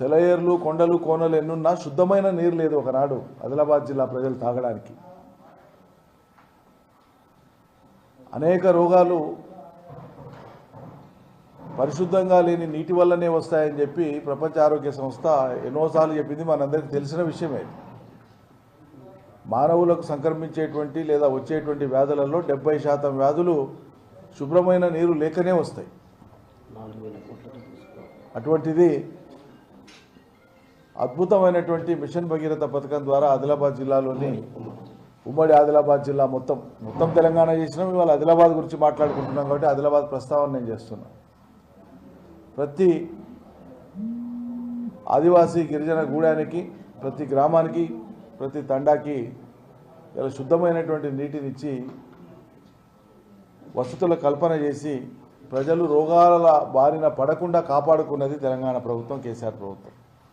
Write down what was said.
సెలయేర్లు కొండలు కోనలు ఎన్నున్నా శుద్ధమైన నీరు లేదు ఒకనాడు ఆదిలాబాద్ జిల్లా ప్రజలు తాగడానికి. అనేక రోగాలు పరిశుద్ధంగా లేని నీటి వల్లనే వస్తాయని చెప్పి ప్రపంచ ఆరోగ్య సంస్థ ఎన్నోసార్లు చెప్పింది మనందరికీ తెలిసిన విషయమే. మానవులకు సంక్రమించేటువంటి లేదా వచ్చేటువంటి వ్యాధులలో డెబ్బై శాతం వ్యాధులు శుభ్రమైన నీరు లేకనే వస్తాయి. అటువంటిది అద్భుతమైనటువంటి మిషన్ భగీరథ పథకం ద్వారా ఆదిలాబాద్ జిల్లాలోని ఉమ్మడి ఆదిలాబాద్ జిల్లా మొత్తం మొత్తం తెలంగాణ చేసినాం. ఇవాళ ఆదిలాబాద్ గురించి మాట్లాడుకుంటున్నాం కాబట్టి ఆదిలాబాద్ ప్రస్తావన నేను చేస్తున్నా. ప్రతి ఆదివాసీ గిరిజన గూడానికి ప్రతి గ్రామానికి ప్రతి తండాకి ఇలా శుద్ధమైనటువంటి నీటినిచ్చి వసతుల కల్పన చేసి ప్రజలు రోగాల బారిన పడకుండా కాపాడుకున్నది తెలంగాణ ప్రభుత్వం కేసీఆర్ ప్రభుత్వం.